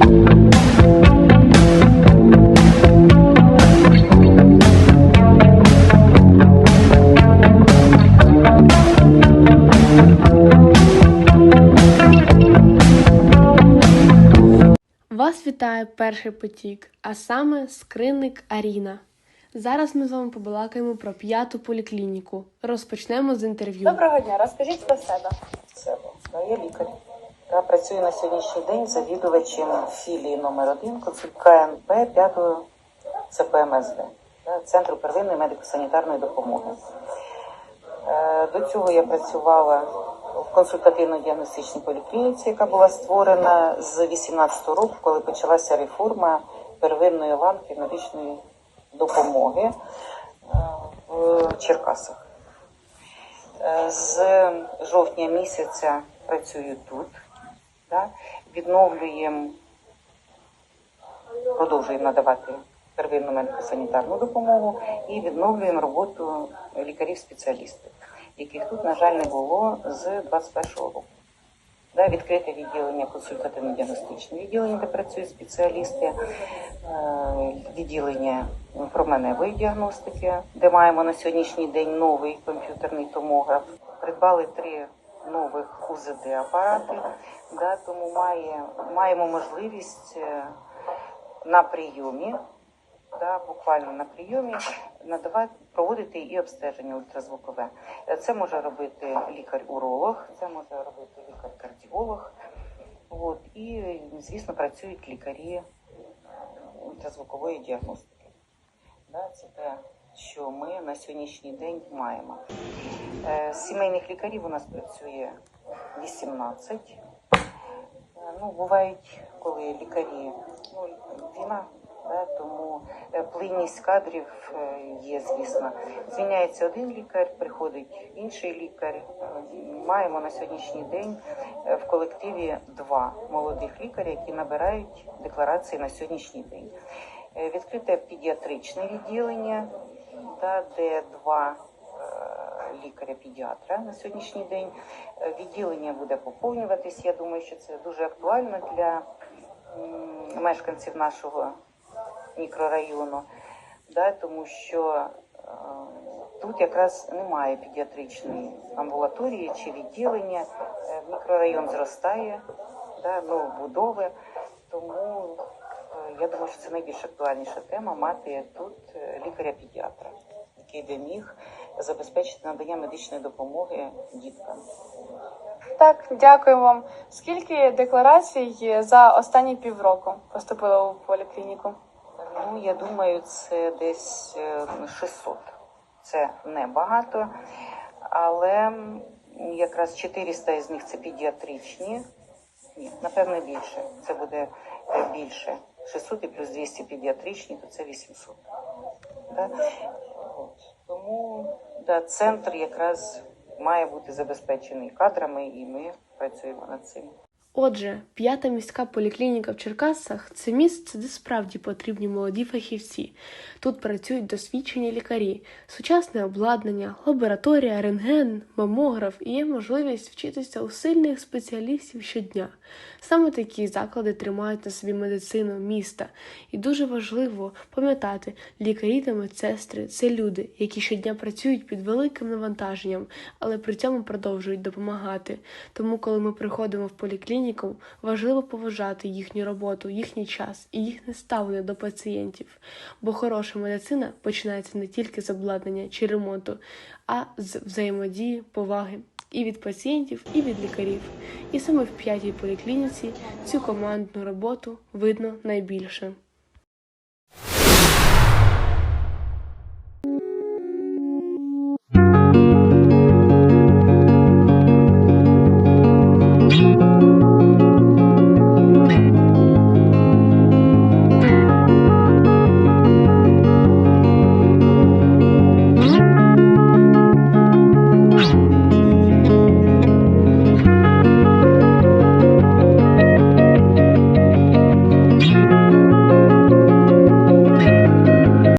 Вас вітає перший потік, а саме скринник Аріна. Зараз ми з вами побалакаємо про п'яту поліклініку. Розпочнемо з інтерв'ю. Доброго дня, розкажіть про себе. Це я лікар. Я працюю на сьогоднішній день завідувачем філії номер 1 КНП 5 ЦПМСД, Центру первинної медико-санітарної допомоги. Е, До цього я працювала в консультативно-діагностичній поліклініці, яка була створена з 2018 року, коли почалася реформа первинної ланки медичної допомоги е, в Черкасах. Е, З жовтня місяця працюю тут. Да? Відновлюємо, продовжуємо надавати первинну медико-санітарну допомогу і відновлюємо роботу лікарів-спеціалістів, яких тут, на жаль, не було з 2021 року. Да, відкрите відділення консультативно-діагностичне відділення, де працюють спеціалісти, е, відділення променевої діагностики, де маємо на сьогоднішній день новий комп'ютерний томограф. Придбали три нових УЗД апарати, да, тому має, маємо можливість е, на прийомі, да, буквально на прийомі надавати, проводити і обстеження ультразвукове. Е, Це може робити лікар-уролог, це може робити лікар-кардіолог. От, і, звісно, працюють лікарі ультразвукової діагностики. Да, це те, що ми на сьогоднішній день маємо. Е, сімейних лікарів у нас працює 18. Е, Ну, бувають, коли лікарі, ну, війна, да, тому е, плинність кадрів є, звісно. Звільняється один лікар, приходить інший лікар. Маємо на сьогоднішній день в колективі два молодих лікаря, які набирають декларації на сьогоднішній день. Відкрите педіатричне відділення, да, де два е, лікаря-педіатра на сьогоднішній день. Е, Відділення буде поповнюватись. Я думаю, що це дуже актуально для мешканців нашого мікрорайону, да, тому що е, тут якраз немає педіатричної амбулаторії чи відділення. Мікрорайон зростає, да, новобудови, тому я думаю, що це найбільш актуальніша тема мати тут е, лікаря-педіатра, який би міг забезпечити надання медичної допомоги діткам. Так, дякую вам. Скільки декларацій за останні півроку поступило у поліклініку? Ну, я думаю, це десь е, 600. Це небагато, але якраз 400 із них це педіатричні. Ні, напевне більше. Це буде е, більше. 600 і плюс 200 педіатричні, то це 800. Да? Тому да, центр якраз має бути забезпечений кадрами, і ми працюємо над цим. Отже, п'ята міська поліклініка в Черкасах це місце, де справді потрібні молоді фахівці. Тут працюють досвідчені лікарі, сучасне обладнання, лабораторія, рентген, мамограф і є можливість вчитися у сильних спеціалістів щодня. Саме такі заклади тримають на собі медицину міста, і дуже важливо пам'ятати, лікарі та медсестри це люди, які щодня працюють під великим навантаженням, але при цьому продовжують допомагати. Тому, коли ми приходимо в поліклініку, важливо поважати їхню роботу, їхній час і їхнє ставлення до пацієнтів. Бо хороша медицина починається не тільки з обладнання чи ремонту, а з взаємодії, поваги і від пацієнтів, і від лікарів. І саме в п'ятій поліклініці цю командну роботу видно найбільше.